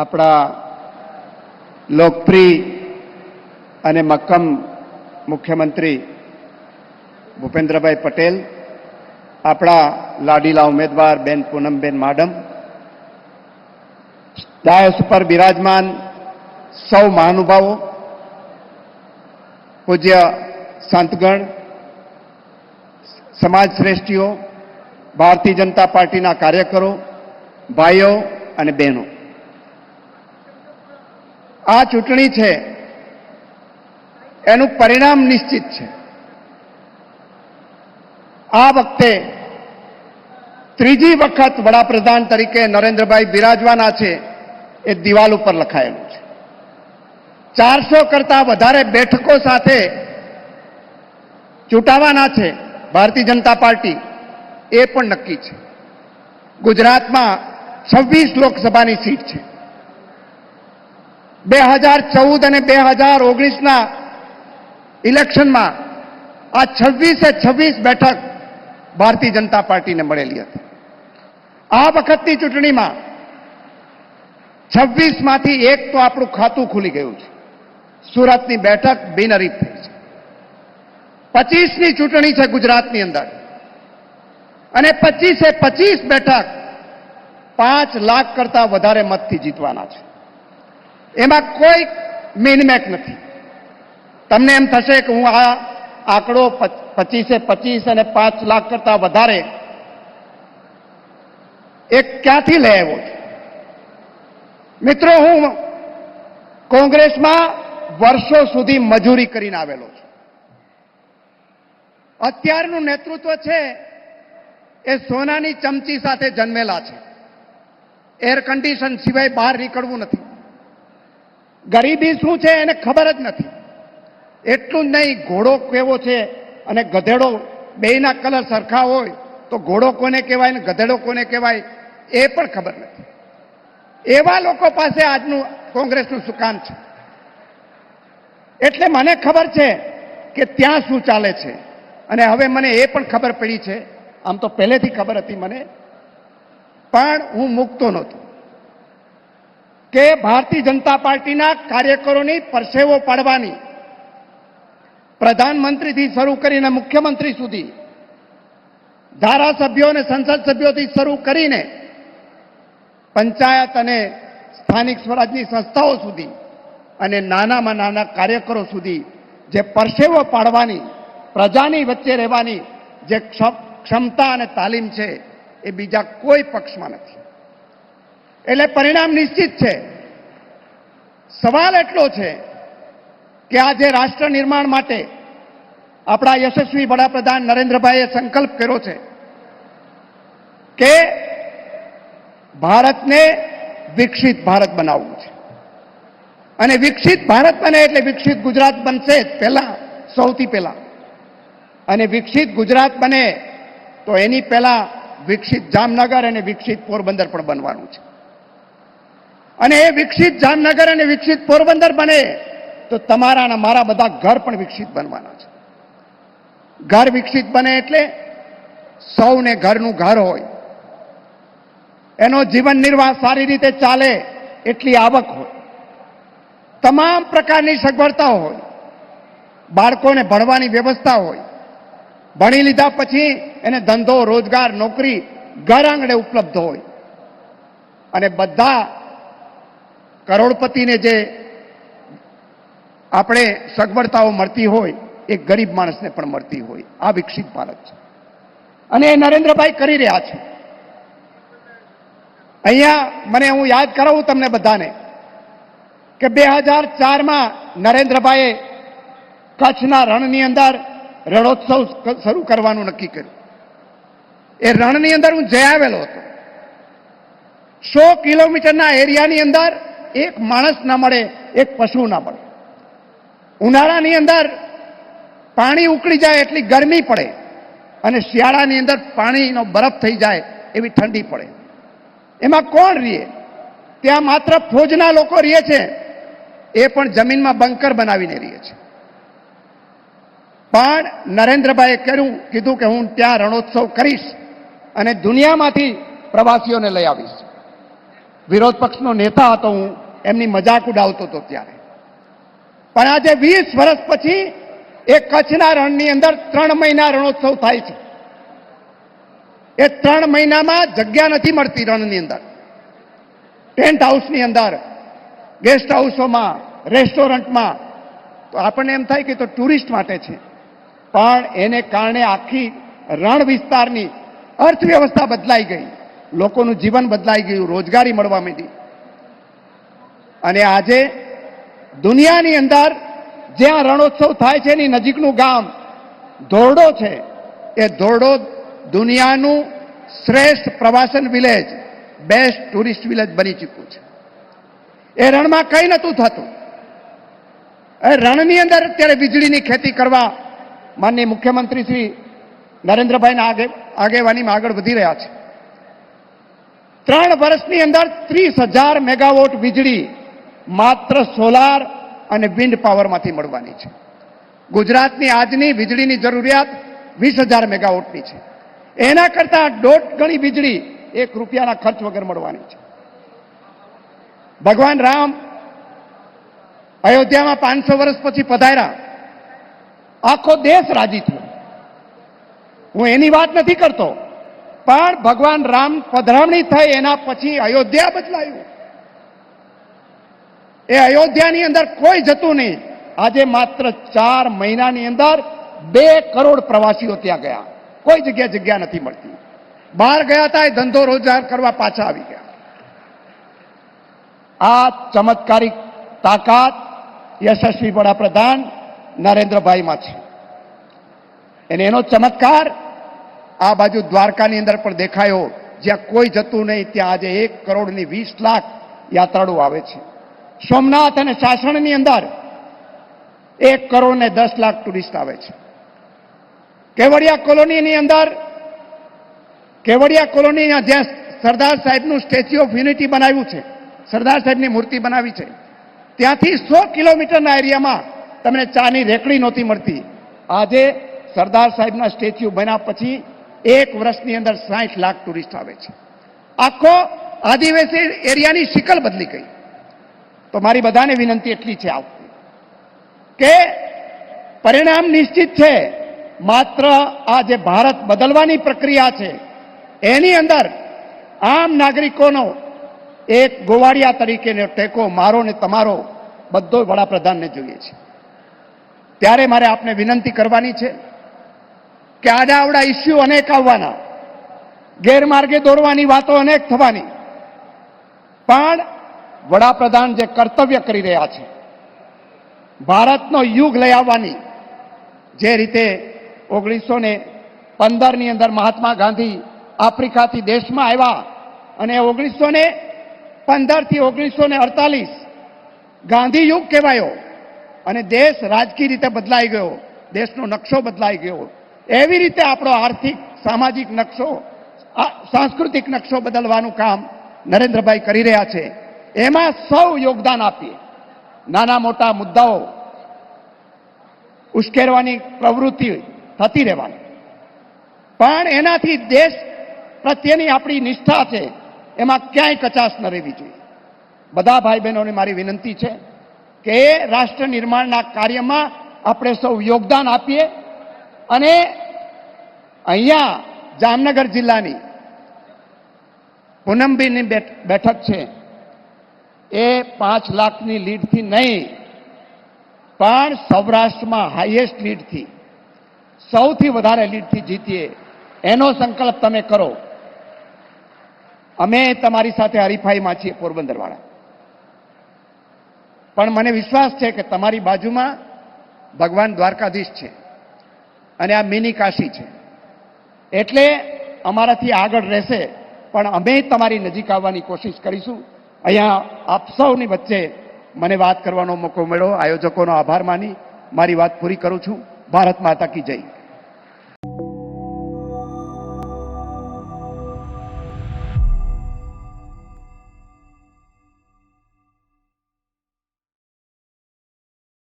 આપણા લોકપ્રિય અને મક્કમ મુખ્યમંત્રી ભૂપેન્દ્રભાઈ પટેલ, આપણા લાડીલા ઉમેદવાર બેન પૂનમબેન માડમ ડાયસ ઉપર બિરાજમાન સૌ મહાનુભાવો, પૂજ્ય સંતગણ, સમાજ શ્રેષ્ઠીઓ, ભારતીય જનતા પાર્ટીના કાર્યકરો, ભાઈઓ અને બહેનો. આ ચૂંટણી છે, એનું પરિણામ નિશ્ચિત છે. આ વખતે ત્રીજી વખત વડાપ્રધાન તરીકે નરેન્દ્રભાઈ બિરાજવાના છે, એ દિવાલ ઉપર લખાયેલું છે. ચારસો કરતા વધારે બેઠકો સાથે ચૂંટાવાના છે, ભારતીય જનતા પાર્ટી, એ પણ નક્કી છે. ગુજરાતમાં છવ્વીસ લોકસભાની સીટ છે. બે હજાર ચૌદ અને બે હજાર ઓગણીસના ઇલેક્શનમાં આ છવ્વીસે છવ્વીસ બેઠક ભારતીય જનતા પાર્ટીને મળેલી હતી. આ વખતની ચૂંટણીમાં છવ્વીસમાંથી એક તો આપણું ખાતું ખુલી ગયું છે. સુરતની બેઠક બિનહરીફ થઈ છે. પચીસની ચૂંટણી છે ગુજરાતની અંદર. અને પચીસે પચીસ બેઠક પાંચ લાખ કરતા વધારે મતથી જીતવાના છે. એમાં કોઈ મિનમેક નથી. તમને એમ થશે કે હું આ આંકડો પચીસે પચીસ અને પાંચ લાખ કરતા વધારે એ ક્યાંથી લઈ આવ્યો છું? મિત્રો, હું કોંગ્રેસમાં વર્ષો સુધી મજૂરી કરીને આવેલો છું. અત્યારનું નેતૃત્વ છે એ સોનાની ચમચી સાથે જન્મેલા છે. એર કન્ડિશન સિવાય બહાર નીકળવું નથી. ગરીબી શું છે એને ખબર જ નથી. એટલું જ નહીં, ઘોડો કેવો છે અને ગધેડો બેયના કલર સરખા હોય તો ઘોડો કોને કહેવાય ને ગધેડો કોને કહેવાય એ પણ ખબર નથી. એવા લોકો પાસે આજનું કોંગ્રેસનું સુકાન છે? એટલે મને ખબર છે કે ત્યાં શું ચાલે છે. અને હવે મને એ પણ ખબર પડી છે. આમ તો પહેલેથી ખબર હતી મને. પણ હું મૂકતો નહોતો. કે ભારતીય જનતા પાર્ટીના કાર્યકરોની પરસેવો પાડવાની. પ્રધાનમંત્રીથી શરૂ કરીને મુખ્યમંત્રી સુધી. ધારાસભ્યો અને સંસદ સભ્યોથી શરૂ કરીને પંચાયત અને સ્થાનિક સ્વરાજની સંસ્થાઓ સુધી અને નાનામાં નાના કાર્યકરો સુધી જે પરસેવો પાડવાની, પ્રજાની વચ્ચે રહેવાની જે ક્ષ- ક્ષમતા અને તાલીમ છે એ બીજા કોઈ પક્ષમાં નથી. એટલે પરિણામ નિશ્ચિત છે. સવાલ એટલો છે કે આજે રાષ્ટ્ર નિર્માણ માટે આપણા યશસ્વી વડાપ્રધાન નરેન્દ્રભાઈએ સંકલ્પ કર્યો છે કે ભારતને વિકસિત ભારત બનાવવું છે. અને વિકસિત ભારત બને એટલે વિકસિત ગુજરાત બનશે જ પહેલા, સૌથી પહેલા. અને વિકસિત ગુજરાત બને તો એની પહેલા વિકસિત જામનગર અને વિકસિત પોરબંદર પણ બનવાનું છે. અને એ વિકસિત જામનગર અને વિકસિત પોરબંદર બને, તો તમારા અને મારા બધા ઘર પણ વિકસિત બનવાના છે. ઘર વિકસિત બને એટલે સૌને ઘરનું ઘર હોય. એનો જીવન નિર્વાહ સારી રીતે ચાલે એટલી આવક હોય. તમામ પ્રકારની સગવડતા હોય. બાળકોને ભણવાની વ્યવસ્થા હોય. ભણી લીધા પછી એને ધંધો, રોજગાર, નોકરી ઘર આંગણે ઉપલબ્ધ હોય. અને બધા કરોડપતિને જે આપણે સગવડતાઓ મળતી હોય, એ ગરીબ માણસને પણ મળતી હોય. આ વિકસિત ભારત છે. અને એ નરેન્દ્રભાઈ કરી રહ્યા છે. અહીંયા મને હું યાદ કરાવું તમને બધાને કે બે હજાર ચારમાં નરેન્દ્રભાઈએ કચ્છના રણની અંદર રણોત્સવ શરૂ કરવાનું નક્કી કર્યું. એ રણની અંદર હું જઈ આવેલો હતો. સો કિલોમીટરના એરિયાની અંદર એક માણસ ના મળે, એક પશુ ના મળે. ઉનાળાની અંદર પાણી ઉકળી જાય એટલી ગરમી પડે અને શિયાળાની અંદર પાણીનો બરફ થઈ જાય એવી ઠંડી પડે. એમાં કોણ રીએ? ત્યાં માત્ર ફોજના લોકો રીએ છે. એ પણ જમીનમાં બંકર બનાવીને રીએ છે. પણ નરેન્દ્રભાઈએ કર્યું, કીધું કે હું ત્યાં રણોત્સવ કરીશ અને દુનિયામાંથી પ્રવાસીઓને લઈ આવીશ. વિરોધ પક્ષનો નેતા હતો હું, એમની મજાક ઉડાવતો હતો ત્યારે. પણ આજે વીસ વર્ષ પછી એ કચ્છના રણની અંદર ત્રણ મહિના રણોત્સવ થાય છે. એ ત્રણ મહિનામાં જગ્યા નથી મળતી રણની અંદર. ટેન્ટ હાઉસની અંદર ગેસ્ટ હાઉસોમાં રેસ્ટોરન્ટમાં તો આપણને એમ થાય કે તો ટુરિસ્ટ માટે છે. પણ એને કારણે આખી રણ વિસ્તારની અર્થવ્યવસ્થા બદલાઈ ગઈ. લોકોનું જીવન બદલાઈ ગયું, રોજગારી મળવા માંડી. અને આજે દુનિયાની અંદર જ્યાં રણોત્સવ થાય છે એની નજીકનું ગામ, ધોરડો છે. એ ધોરડો દુનિયાનું શ્રેષ્ઠ પ્રવાસન વિલેજ બેસ્ટ ટુરિસ્ટ વિલેજ બની ચૂક્યું છે. એ રણમાં કંઈ નહોતું થતું. એ રણની અંદર અત્યારે વીજળીની ખેતી કરવા માનનીય મુખ્યમંત્રી શ્રી નરેન્દ્રભાઈના આગે, આગેવાનીમાં આગળ વધી રહ્યા છે. ત્રણ વર્ષની અંદર ત્રીસ હજાર મેગાવોટ વીજળી માત્ર સોલાર અને વિન્ડ પાવરમાંથી મળવાની છે. ગુજરાતની આજની વીજળીની જરૂરિયાત વીસ હજાર મેગાવોટની છે. એના કરતા દોઢ ગણી વીજળી એક રૂપિયાના ખર્ચ વગર મળવાની છે. ભગવાન રામ અયોધ્યામાં પાંચસો વર્ષ પછી પધાર્યા. આખો દેશ રાજી થયો. હું એની વાત નથી કરતો. પણ ભગવાન રામ પધરામણી થઈ, એના પછી અયોધ્યા બદલાયું. એ અયોધ્યાની અંદર કોઈ જતું નહીં. આજે માત્ર ચાર મહિનાની અંદર બે કરોડ પ્રવાસીઓ ત્યાં ગયા. કોઈ જગ્યા જગ્યા નથી મળતી. બહાર ગયા હતા, એ ધંધો રોજગાર કરવા પાછા આવી ગયા. આ ચમત્કારિક તાકાત યશસ્વી વડાપ્રધાન નરેન્દ્રભાઈમાં છે. અને એનો ચમત્કાર આ બાજુ દ્વારકાની અંદર પણ દેખાયો, જ્યાં કોઈ જતું નહીં, ત્યાં આજે એક કરોડની વીસ લાખ યાત્રાળુ આવે છે. સોમનાથ અને સાસણની અંદર એક કરોડ ને દસ લાખ ટુરિસ્ટ આવે છે. કેવડિયા કોલોનીની અંદર, કેવડિયા કોલોનીના જ્યાં સરદાર સાહેબનું સ્ટેચ્યુ ઓફ યુનિટી બનાવ્યું છે, સરદાર સાહેબની મૂર્તિ બનાવી છે, ત્યાંથી સો કિલોમીટરના એરિયામાં તમને ચાની રેકડી નહોતી મળતી. આજે સરદાર સાહેબના સ્ટેચ્યુ બન્યા પછી એક વર્ષની અંદર સાઠ લાખ ટુરિસ્ટ આવે છે. આખો આદિવાસી એરિયાની શિકલ બદલી ગઈ. તો મારી બધાને વિનંતી એટલી છે આવતી કે પરિણામ નિશ્ચિત છે, માત્ર આ જે ભારત બદલવાની પ્રક્રિયા છે, એની અંદર આમ નાગરિકોનો એક ગોવાળિયા તરીકેનો ટેકો મારો ને તમારો બધો વડાપ્રધાનને જોઈએ છે. ત્યારે મારે આપને વિનંતી કરવાની છે કે આડાવડા ઇસ્યુ અનેક આવવાના. ગેરમાર્ગે દોરવાની વાતો અનેક થવાની. પણ વડાપ્રધાન જે કર્તવ્ય કરી રહ્યા છે, ભારતનો યુગ લઈ આવવાની, જે રીતે ઓગણીસો ને પંદરની અંદર મહાત્મા ગાંધી આફ્રિકાથી દેશમાં આવ્યા અને ઓગણીસો ને પંદરથી ઓગણીસો ને અડતાલીસ ગાંધી યુગ કહેવાયો અને દેશ રાજકીય રીતે બદલાઈ ગયો, દેશનો નકશો બદલાઈ ગયો. એવી રીતે આપણો આર્થિક, સામાજિક નકશો સાંસ્કૃતિક નકશો બદલવાનું કામ નરેન્દ્રભાઈ કરી રહ્યા છે. એમાં સૌ યોગદાન આપીએ. નાના મોટા મુદ્દાઓ, ઉશ્કેરવાની પ્રવૃત્તિ થતી રહેવાની. પણ એનાથી દેશ પ્રત્યેની આપણી નિષ્ઠા છે, એમાં ક્યાંય કચાશ ન રહેવી જોઈએ. બધા ભાઈ બહેનોને મારી વિનંતી છે કે રાષ્ટ્ર નિર્માણના કાર્યમાં આપણે સૌ યોગદાન આપીએ અને અહીંયા જામનગર જિલ્લાની પૂનમબીની બેઠક છે. એ પાંચ લાખની લીડથી નહીં, પણ સૌરાષ્ટ્રમાં હાઈએસ્ટ લીડથી, સૌથી વધારે લીડથી જીતીએ, એનો સંકલ્પ તમે કરો. અમે તમારી સાથે હરીફાઈમાં છીએ પોરબંદરવાળા. પણ મને વિશ્વાસ છે કે તમારી બાજુમાં ભગવાન દ્વારકાધીશ છે. અને આ મિની કાશી છે. એટલે અમારાથી આગળ રહેશે, પણ અમે તમારી નજીક આવવાની કોશિશ કરીશું. અહીંયા આપ સૌની વચ્ચે મને વાત કરવાનો મોકો મળ્યો. આયોજકોનો આભાર માની મારી વાત પૂરી કરું છું. ભારત માતા કી જય.